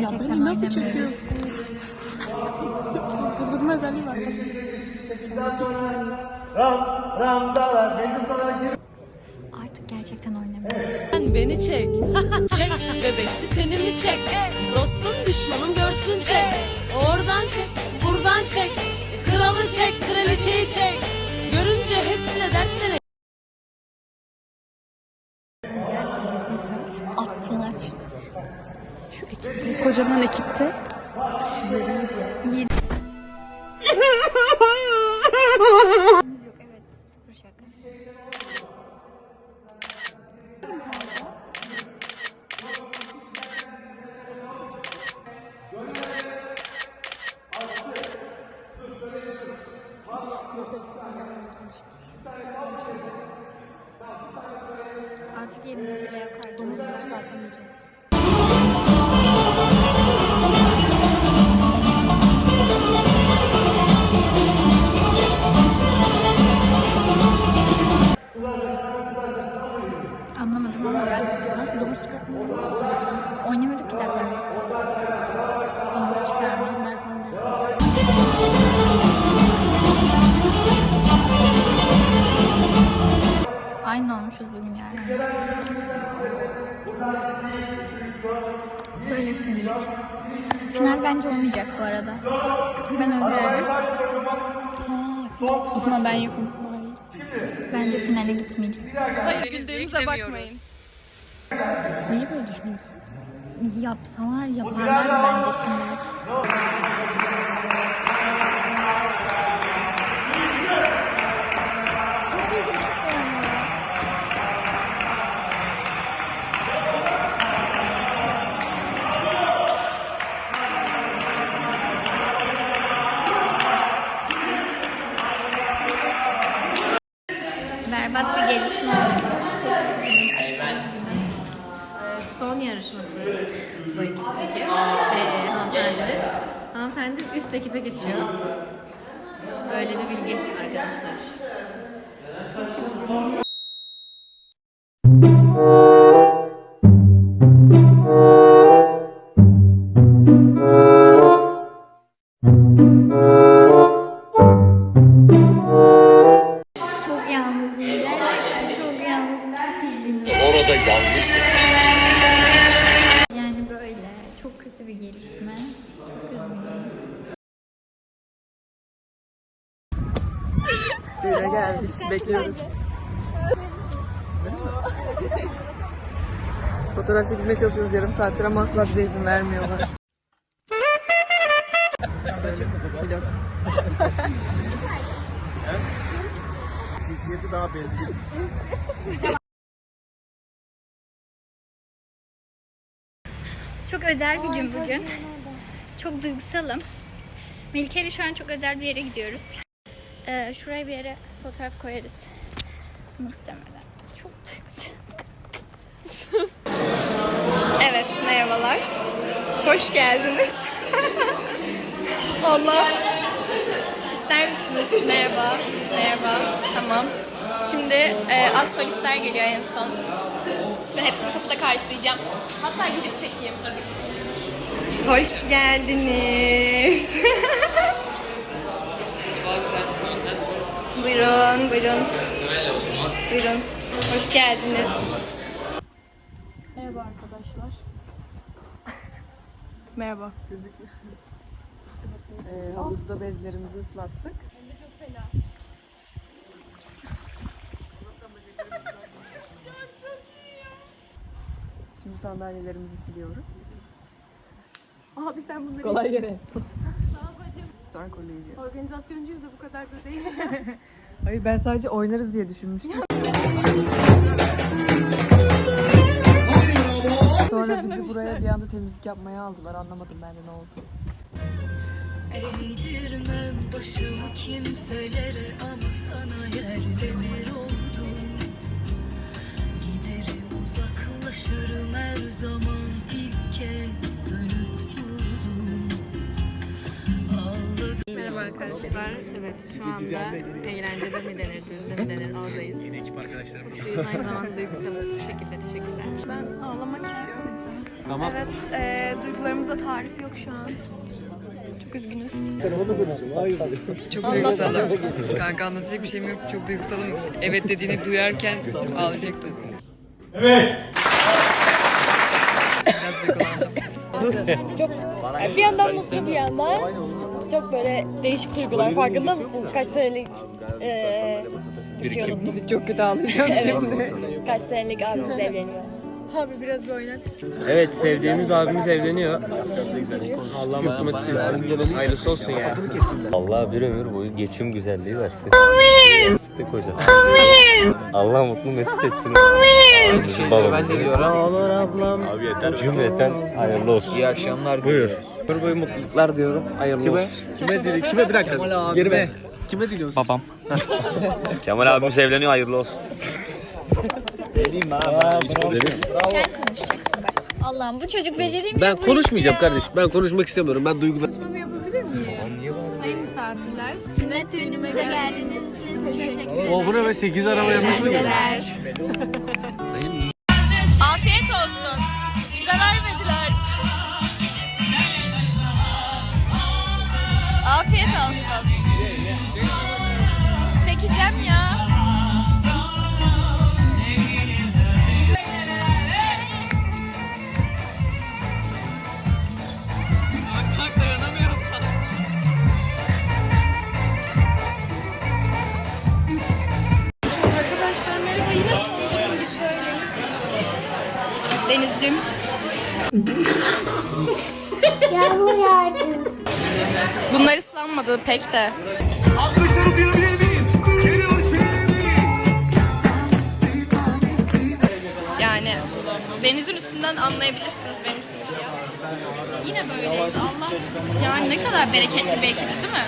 Gerçekten Nasıl oynamıyoruz. çekiyorsun? Durdurma özelliği var. Artık gerçekten oynamıyoruz. Sen beni çek. çek bebeksi tenimi çek. Dostum düşmanım görsün çek. Oradan çek, buradan çek. Kralı çek, kraliçeyi çek. Görünce hepsine dertlere Attılar. Şu ekipte, kocaman ekipte. Yerimiz var. arada. Ben öyle düşünüyorum. O zaman ben yokum. Bence finale gitmeyeceğiz. Hayır güldüğümüze bakmayın. Niye böyle düşünüyorsun? Yapsalar yaparlar bence şimdilik. Hanımefendi üst ekibe geçiyor. Böyle bir bilgi arkadaşlar. Çekilmeye çalışıyoruz yarım saattir ama asla bize izin vermiyorlar. Cinsiyeti daha belli. Çok özel bir gün bugün. Çok duygusalım. Melike ile şu an çok özel bir yere gidiyoruz. Ee, şuraya bir yere fotoğraf koyarız. Muhtemelen. Çok duygusal. Merhabalar. Hoş geldiniz. Allah. İster misiniz? Merhaba. Merhaba. Tamam. Şimdi e, az solistler geliyor en son. Şimdi hepsini kapıda karşılayacağım. Hatta gidip çekeyim. Hoş geldiniz. buyurun, buyurun. Buyurun. Hoş geldiniz. Merhaba arkadaşlar. Merhaba. Ee, havuzda bezlerimizi ıslattık. Şimdi sandalyelerimizi siliyoruz. Abi sen bunları Kolay gelsin. Sonra kollayacağız. organizasyoncuyuz da bu kadar da değil. Hayır ben sadece oynarız diye düşünmüştüm. Sonra bizi buraya bir anda temizlik yapmaya aldılar. Anlamadım ben de ne oldu. Eğdirmem başımı kimselere ama sana yer demir oldum Giderim uzaklaşırım her zaman ilk kez dönüp arkadaşlar. Evet şu anda eğlencede mi denir, düğünde mi denir oradayız. Yine ekip arkadaşlarımız. Biz aynı zamanda duygusalız bu şekilde. Teşekkürler. Ben ağlamak istiyorum. Evet, e, duygularımızda tarif yok şu an. Çok üzgünüz. Çok duygusalım. Kanka anlatacak bir şeyim yok. Çok duygusalım. Evet dediğini duyarken ağlayacaktım. Evet. Biraz duygulandım. Bir yandan mutlu bir yandan çok böyle değişik duygular. Farkında mısınız? Kaç senelik eee Türkiye Müzik çok kötü ağlayacağım şimdi. Kaç senelik abimiz evleniyor. Evet sevdiğimiz abimiz evleniyor. Allah mutlu mesut etsin. Hayırlısı olsun ya. Allah bir ömür boyu geçim güzelliği versin. Amin. Sıktık hocam. Amin. Allah mutlu mesut etsin. Amin. Ben de diyorum. Olur ablam. Abi yeter. Cümleten hayırlı olsun. İyi akşamlar. Buyur. Ömür boyu mutluluklar diyorum. Hayırlı kime? olsun. Kime dili? Kime bir dakika? Gerime. Kime diliyorsun? Babam. Kemal abimiz evleniyor hayırlı olsun. Sen konuşacaksın bak. Allah'ım bu çocuk beceremiyor Ben konuşmayacağım kardeşim. Ben konuşmak istemiyorum. Ben duygular. Sayın misafirler, Sünnet düğünümüze geldiğiniz için teşekkür ederim. O buna ve 8 araba yanlış mı? Eğlenceler. afiyet olsun. Bize vermediler. Islanmadı pek de. Yani denizin üstünden anlayabilirsiniz benim. Yine böyleyiz Allah. Yani ne kadar bereketli bir ekibiz değil mi?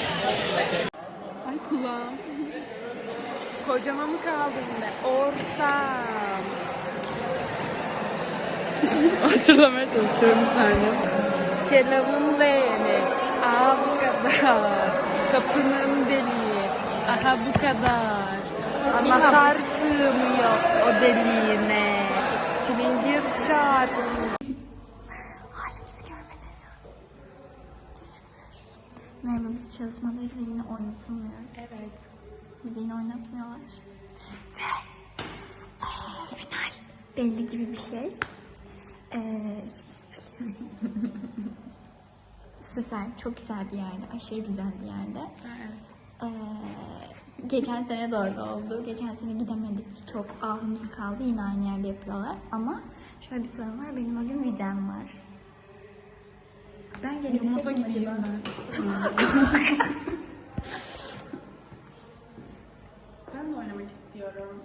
Ay kulağım. Kocama mı kaldın be? Ortam. Hatırlamaya çalışıyorum saniye. Kelavın leğeni. Bu kadar. Kapının deliği. Aha bu kadar. Anahtar sığmıyor o deliğine. Çilingir çağır. Halimizi görmeleri lazım. Merhaba biz çalışmadayız ve yine oynatılmıyoruz. Evet. Bizi yine oynatmıyorlar. Ve eee, final belli gibi bir şey. İkimiz biliyoruz. Süper. Çok güzel bir yerde. Aşırı güzel bir yerde. Eee, geçen sene de orada oldu. Geçen sene gidemedik. Çok ahımız kaldı. Yine aynı yerde yapıyorlar. Ama şöyle bir sorun var. Benim o gün vizem var. Ben gelebilecek miyim acaba? Ben de oynamak istiyorum.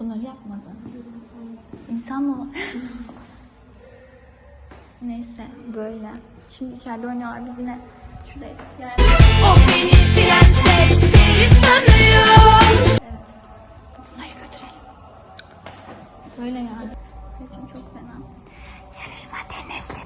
Bunları yapmadım. İnsan mı var? Neyse böyle. Şimdi içeride oynuyorlar biz yine şuradayız. Yani... O beni prenses beni sanıyor Evet. Bunları götürelim. Böyle yani. Saçım çok fena. Yarışma Denizli'de.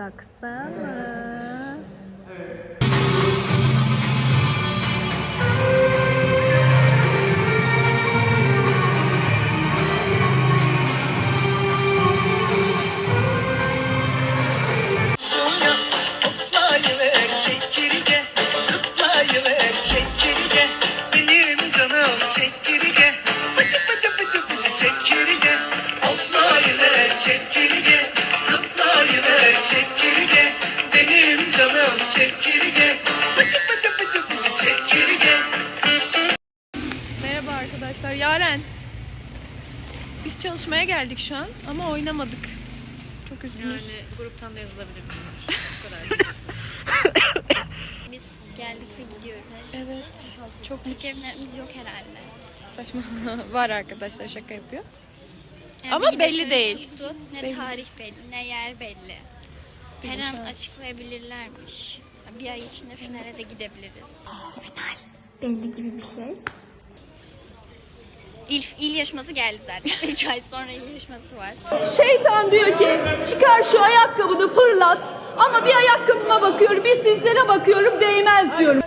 Var. Ya bıraksana. Geldik şu an ama oynamadık. Çok üzgünüz. Yani gruptan da yazılabilir bunlar. Bu kadar. Biz geldik ve gidiyoruz. Evet. Çok Türk evlerimiz yok herhalde. saçma. Var arkadaşlar şaka yapıyor. Yani Ama belli değil. tuttu, Ne Belli. tarih belli, ne yer belli. Her an açıklayabilirlermiş. Bir ay içinde finale de gidebiliriz. Final. Belli gibi bir şey. İl, il yarışması geldi zaten. 3 ay sonra il yarışması var. Şeytan diyor ki çıkar şu ayakkabını fırlat. Ama bir ayakkabıma bakıyorum bir sizlere bakıyorum değmez diyorum.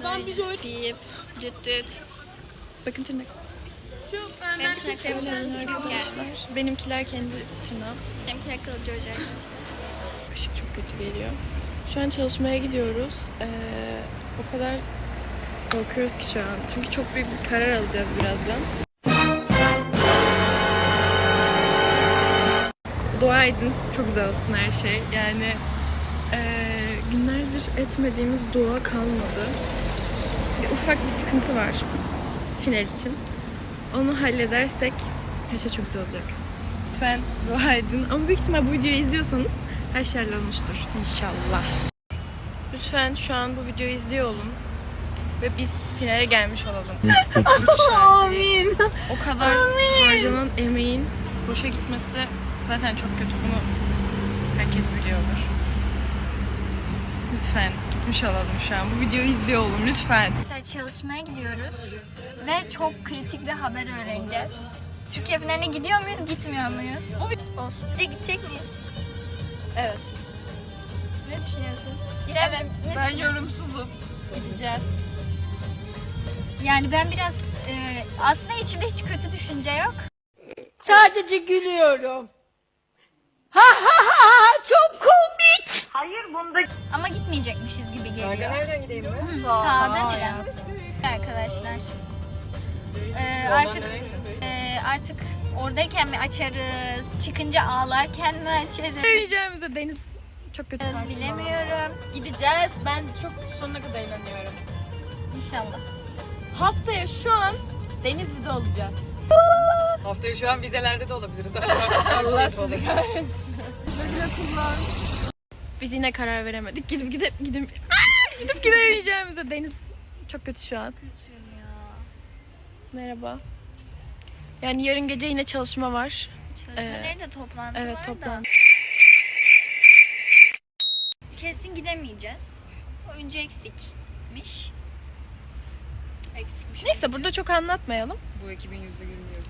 Adam bizi Bip, düt düt. Bakın tırnak. Tırnaklarım kırmızı gibi geldi. Benimkiler kendi tırnağım. Benimkiler kalıcı olacak arkadaşlar. Işık çok kötü geliyor. Şu an çalışmaya gidiyoruz. Ee, o kadar korkuyoruz ki şu an. Çünkü çok büyük bir karar alacağız birazdan. Dua edin. Çok güzel olsun her şey. Yani ee, günlerdir etmediğimiz dua kalmadı. Bir ufak bir sıkıntı var final için. Onu halledersek her şey çok güzel olacak. Lütfen dua edin. Ama büyük ihtimal bu videoyu izliyorsanız her şey hallolmuştur inşallah. Lütfen şu an bu videoyu izliyor olun. Ve biz finale gelmiş olalım. Amin. O kadar harcanan emeğin boşa gitmesi zaten çok kötü. Bunu herkes biliyordur. Lütfen gitmiş olalım şu an. Bu videoyu izliyor olun lütfen. Arkadaşlar çalışmaya gidiyoruz ve çok kritik bir haber öğreneceğiz. Türkiye finaline gidiyor muyuz, gitmiyor muyuz? Olsun. Gidecek, gidecek miyiz? Evet. Ne düşünüyorsunuz? İremciğim, ne Ben düşünüyorsun? yorumsuzum. Gideceğiz. Yani ben biraz e, aslında içimde hiç kötü düşünce yok. Sadece gülüyorum. Ha ha ha ha çok komik. Ama gitmeyecekmişiz gibi geliyor. nereden gideyim ben? Sağdan İrem. Arkadaşlar. E, artık e, artık oradayken mi açarız? Çıkınca ağlarken mi açarız? Yiyeceğimize deniz çok kötü. Bilemiyorum. Gideceğiz. Ben çok sonuna kadar inanıyorum. İnşallah. Haftaya şu an Denizli'de olacağız. Haftaya şu an vizelerde de olabiliriz. Allah sizi kahretsin. Biz yine karar veremedik. Gidip gidip gidip Aa, gidip gidemeyeceğimize deniz çok kötü şu an. Merhaba. Yani yarın gece yine çalışma var. Çalışmaları da toplantı Evet var toplam. da. Kesin gidemeyeceğiz. Oyuncu eksikmiş. Eksikmiş. Neyse burada çok anlatmayalım. Bu ekibin yüzü gülmüyor.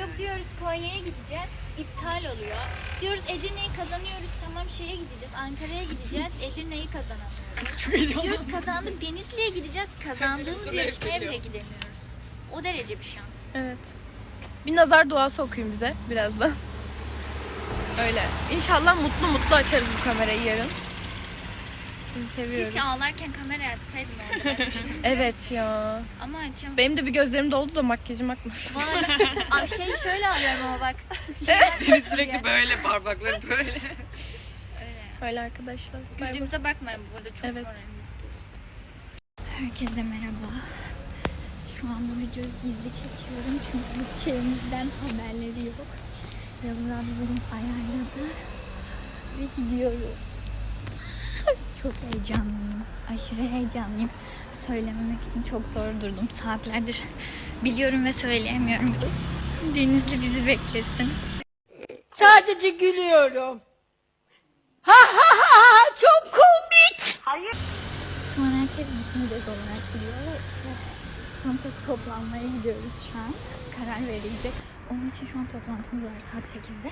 Yok diyoruz Konya'ya gideceğiz. İptal oluyor. Diyoruz Edirne'yi kazanıyoruz. Tamam şeye gideceğiz. Ankara'ya gideceğiz. Edirne'yi kazanamıyoruz. diyoruz kazandık. Denizli'ye gideceğiz. Kazandığımız yarışmaya bile gidemiyoruz. O derece bir şans. Evet. Bir nazar duası okuyun bize birazdan. Öyle. İnşallah mutlu mutlu açarız bu kamerayı yarın. Sizi seviyoruz. Keşke ağlarken kameraya açsaydım orada. Ben düşündüm. Evet ya. Ama açamadım. Benim de bir gözlerim doldu da makyajım akmasın. Ay şey şöyle alıyorum ama bak. Beni sürekli böyle parmakları böyle. Öyle arkadaşlar. Bay bay. Güldüğümüze bakmayın burada çok Evet. moralimiz Herkese merhaba. Şu an bu videoyu gizli çekiyorum çünkü gideceğimizden haberleri yok. Yavuz abi bugün ayarladı ve gidiyoruz. Çok heyecanlıyım. Aşırı heyecanlıyım. Söylememek için çok zor durdum. Saatlerdir biliyorum ve söyleyemiyorum. Denizli bizi beklesin. Sadece gülüyorum. Ha ha ha ha çok komik. Şu an herkes gitmeyecek olarak biliyor işte son kez toplanmaya gidiyoruz şu an. Karar verilecek. Onun için şu an toplantımız var saat 8'de.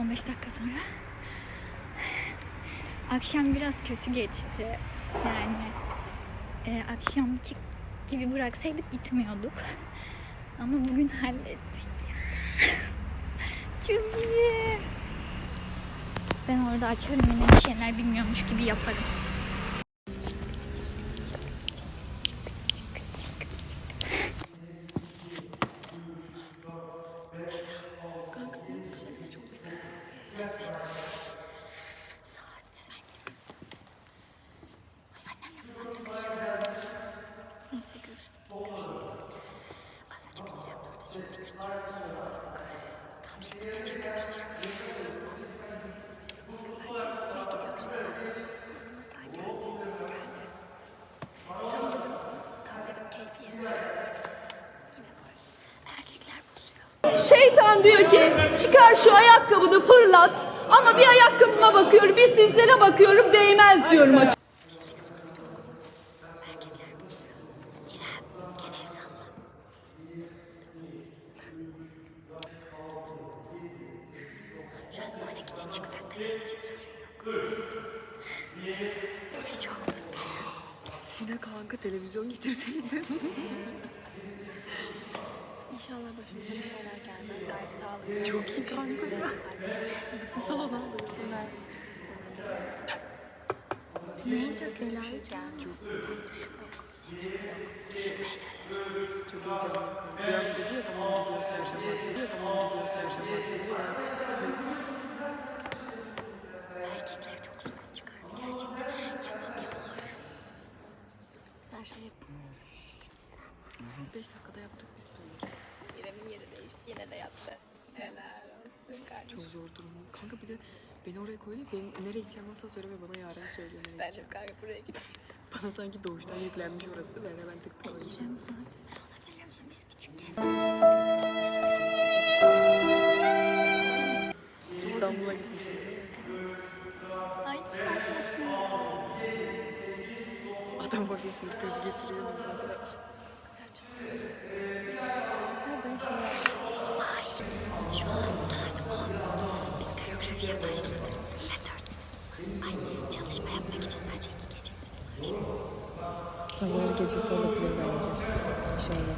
15 dakika sonra. Akşam biraz kötü geçti. Yani e, akşamki gibi bıraksaydık gitmiyorduk. Ama bugün hallettik. Çok iyi. Ben orada açarım yine bir şeyler bilmiyormuş gibi yaparım. Şeytan diyor ki çıkar şu ayakkabını fırlat. Ama bir ayakkabıma bakıyorum, bir sizlere bakıyorum değmez diyorum açık. Yine kanka televizyon getirseydin. İnşallah başımıza bir şeyler gelmez. Gayet sağlıklı. Çok iyi kanka. Bütün salon aldı. Başımıza kötü bir şey gelmez. Çok heyecanlıyım. Bir an dedi ya tamam gidiyoruz çarşamba. Dedi ya tamam gidiyoruz çarşamba akşamı. Erkekler çok sorun çıkardı gerçekten. Yapamıyorlar. Biz her şeyi 5 dakikada yaptık biz bunu. Yeri değişti. Yine de yaptı. Helal olsun kardeşim. Çok zor durum. Kanka bir de beni oraya koydu. Benim nereye gideceğim varsa söyle ve bana yarın nereye Ben de gideceğim. kanka buraya gideceğim. Bana sanki doğuştan yüklenmiş orası. Ben hemen tıktım. İrem zaten. Hatırlıyor musun biz küçükken? İstanbul'a gitmiştik değil mi? Ay Adam orada sinir krizi geçiriyor biz Pazar gecesi olabilir bence. İnşallah.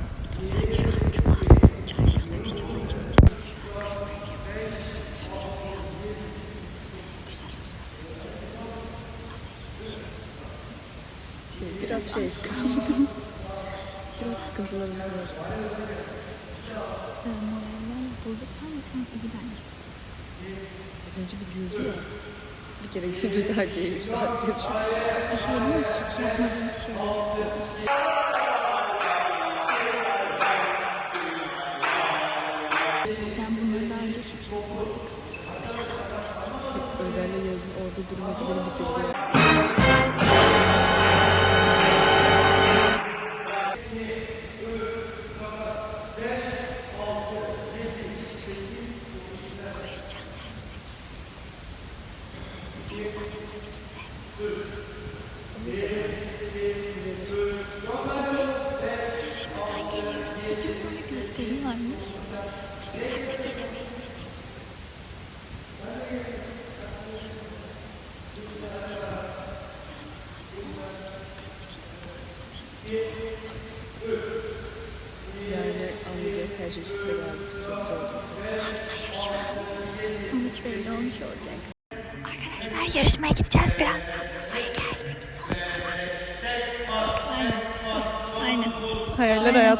Şey, biraz şey sıkıntı. Biraz sıkıntılarımız var. bozuktan mı şu an iyi bence. Az önce bir güldü ya. Bir kere güldü sadece 3 saattir. Bir şey değil mi? Hiç yapmadığımız şeyler yapıyoruz. Özellikle yazın orada durması beni bitirdi.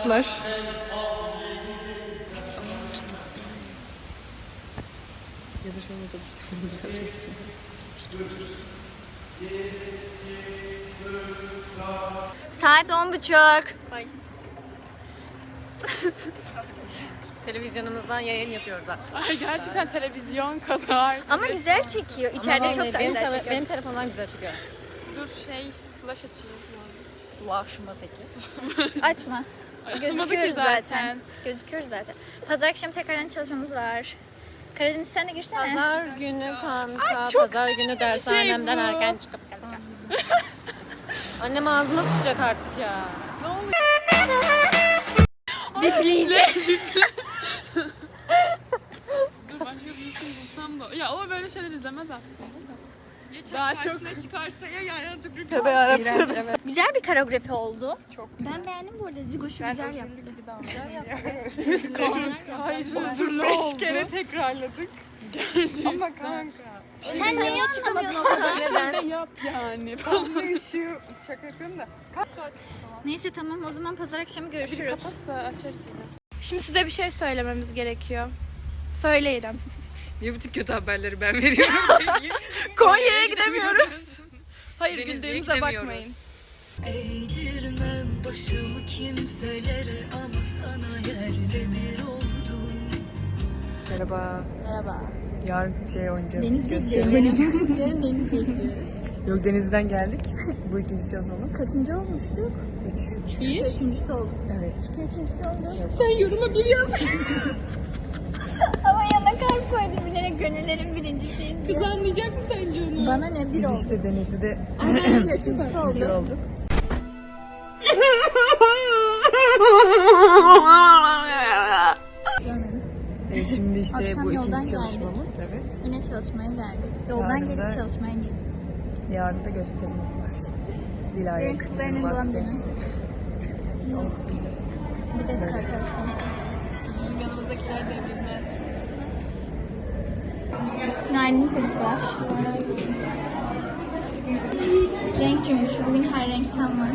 Hayatlar. Ya da an otobüste ihtimalle. Saat on buçuk. Televizyonumuzdan yayın yapıyoruz artık. Ay gerçekten televizyon kadar. Ama güzel çekiyor. İçeride çok da benim, güzel çekiyor. benim telefondan güzel çıkıyor. Dur şey flash açayım. Ulaşma peki. Açma. Açılmadı ki Gözüküyoruz zaten. zaten. Gözüküyoruz zaten. Pazar akşamı tekrardan çalışmamız var. Karadeniz sen de girsene. Pazar günü kanka, pazar günü dershanemden bu. erken çıkıp geleceğim. Annem ağzıma sıçacak artık ya. Bipliyici. Dur başka bir isim bulsam da. Ya o böyle şeyler izlemez aslında. Daha çok Tövbe yarabbim. güzel bir koreografi oldu. Çok Ben beğendim bu arada. Zigoş'u güzel yaptı. hayır huzurlu oldu. tekrarladık. Ama kanka. Sen neyi anlamadın o kadar? Sen de yap yani. Şu şaka yapıyorum da. Neyse tamam o zaman pazar akşamı görüşürüz. kapat da açarız yine. Şimdi size bir şey söylememiz gerekiyor. Söyle İrem. Niye bütün kötü haberleri ben veriyorum peki? Konya'ya gidemiyoruz. Hayır Denizli'ye güldüğümüze gidemiyoruz. bakmayın. Eğdirmem başımı kimselere ama sana yerde bir oldum Merhaba. Merhaba. Yarın şey oynayacağız. Denizli'ye gidiyoruz. Yarın Denizli'ye gidiyoruz. Yok denizden geldik. Bu ikinci çalışmamız. Kaçıncı olmuştuk? Üç. Üçüncüsü olduk. Evet. İki üçüncüsü oldu. Sen yoruma bir yaz. Mı sence onu? Bana ne bir Biz oldu. işte Denizli'de Üçüncüsü oldu. olduk. E, şimdi işte Akşam bu yoldan ikinci geldik. çalışmamız. Evet. Yine çalışmaya geldik. Yoldan Yarın gelip çalışmaya geldik. Yarın da gösterimiz var. Benim Vilayet kızlarının doğum günü. Onu kutlayacağız. Bir dakika arkadaşlar. Günaydın çocuklar. Renk cümbüşü. Bugün her renkten var.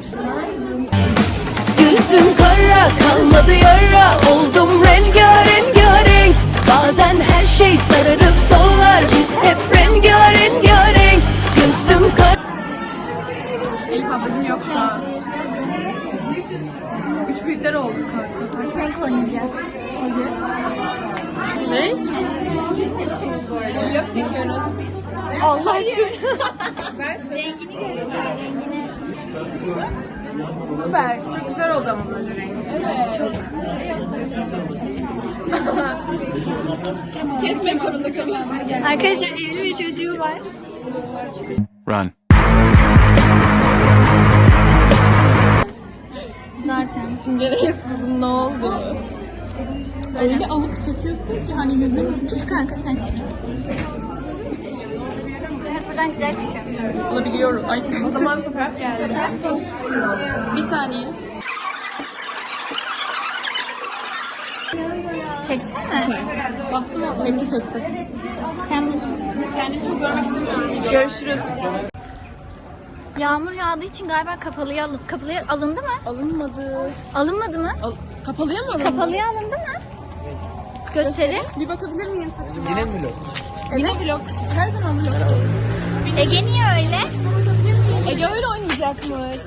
Gözüm kara kalmadı yara Oldum rengarenk çekiyoruz. Allah aşkına. Rengini göster. Rengini. Süper. Çok güzel oldu ama böyle rengi. Evet. Çok. Kesmek zorunda kalıyorum. Arkadaşlar evli bir çocuğu var. Run. Zaten. Gereğiz kızım ne oldu? Öyle alıp çekiyorsun ki hani yüzünü... Tut kanka sen çek. Evet buradan güzel çıkıyor. Olabiliyorum. Ay. O zaman fotoğraf geldi. Bir saniye. Çeksene. Bastım onu. Çekti çekti. Sen Kendimi çok görmek istemiyorum. Görüşürüz. Yağmur yağdığı için galiba kapalıya alın. Kapalıya alındı mı? Alınmadı. Alınmadı mı? Al Kapalıya mı alındı? Kapalıya alındı mı? Gösterin. Bir bakabilir miyim? Yine mi vlog? Yine vlog. Her zaman vlog. Ege niye öyle? Ege öyle oynayacakmış.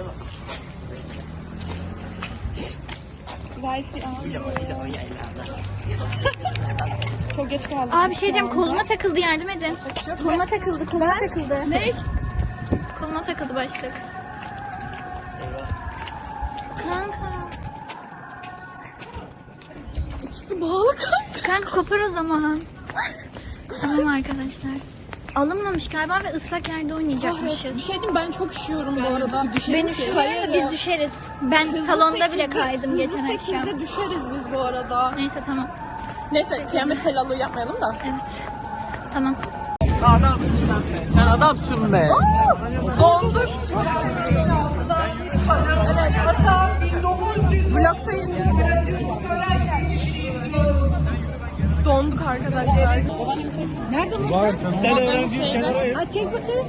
Wi-Fi Çok geç kaldım. Aa bir şey diyeceğim koluma takıldı yardım edin. Koluma takıldı koluma takıldı. Ne? Koluma takıldı başlık. Kanka. İkisi bağlı kanka. Kanka kopar o zaman. tamam arkadaşlar. Alınmamış galiba ve ıslak yerde Bir oynayacakmışız. şey diyeyim ben çok üşüyorum bu arada. Düşerim Ben ki. üşüyorum da biz düşeriz. Ben salonda bile kaydım geçen Hızlı akşam. sekizde düşeriz biz bu arada. Neyse tamam. Neyse kıyamet helallığı yapmayalım da. Evet. Tamam. Sen adamsın be. Donduk. Arkadaşlar. Nerede bu? Var. Tane öğrenci kenara ayır. Ha çek bakayım.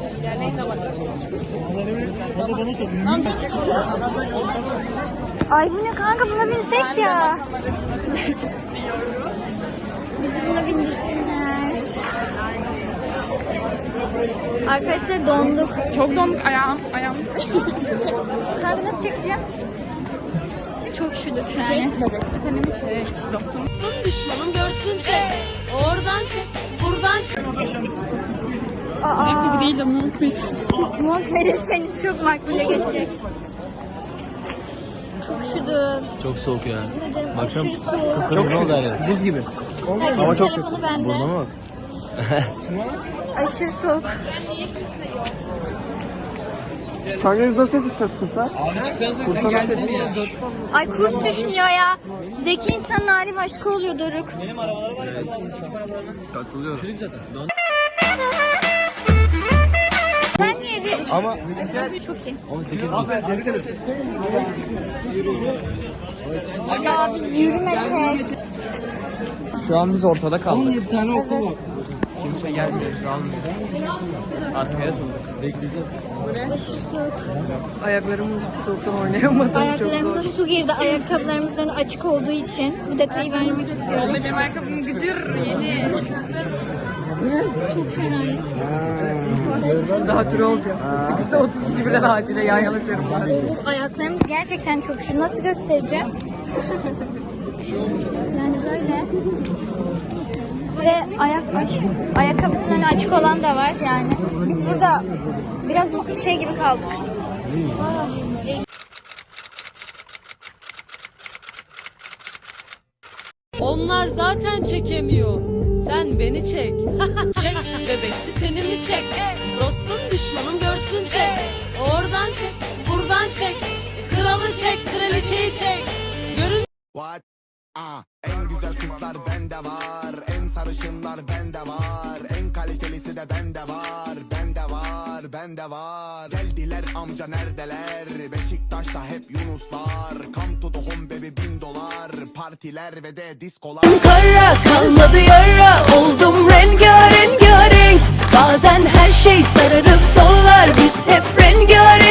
Ay bu ne kanka buna binsek ya. Bizi buna bindirsinler. Arkadaşlar donduk. Çok donduk ayağım. Ayağım. Kanka nasıl çekeceğim? Çok üşüdük yani. Sistemimi çek. Dostum. Dostum düşmanım görsün çek Oradan çek buradan çek Aa, Değil de mont mont verirseniz çok makbule geçecek. Çok üşüdüm. Çok soğuk ya. Neden? Aşırı soğuk. Çok soğuk yani. Buz gibi. Herkesin telefonu bende. Burada mı? Aşırı soğuk. Kankeniz nasıl tutacağız kısa? Kursa nasıl Ay kurs düşmüyor ya. Zeki insanın hali başka oluyor Doruk. Katılıyorum. Sen niye de... Ama Çok iyi. 18 Ya biz yürümesek. Şu an biz ortada kaldık. Evet. Kimse gelmiyor. Biz almıyoruz. Arkaya atıldık. Bekleyeceğiz. Aşırı soğuk. Ayaklarım uçtu soğuktan oynayamadım. Çok Ayaklarımıza zor. su girdi ayakkabılarımızın açık olduğu için. Bu detayı vermek istiyorum. Benim ayakkabım gıcır yeni. Çok fenayız. Zatürre olacağım. Çıkışta 30 kişi birden acile yan yana serumlar. Ayaklarımız gerçekten çok şu. Nasıl göstereceğim? yani böyle. Ve ayak ay, ayakkabısının önü açık olan da var yani. Biz burada biraz bu şey gibi kaldık. Onlar zaten çekemiyor. sen beni çek. çek bebeksi tenimi çek. Dostum düşmanım görsün çek. Oradan çek, buradan çek. Kralı çek, kraliçeyi çek. Görün What? Ah, Güzel kızlar bende var. En sarışınlar bende var. En kalitelisi de bende var. Bende var, bende var. Geldiler amca neredeler? Beşiktaş'ta hep Yunuslar. Come to the home baby bin dolar. Partiler ve de diskolar. Kara kalmadı yara Oldum rengarenk Bazen her şey sararıp sollar. Biz hep rengarenk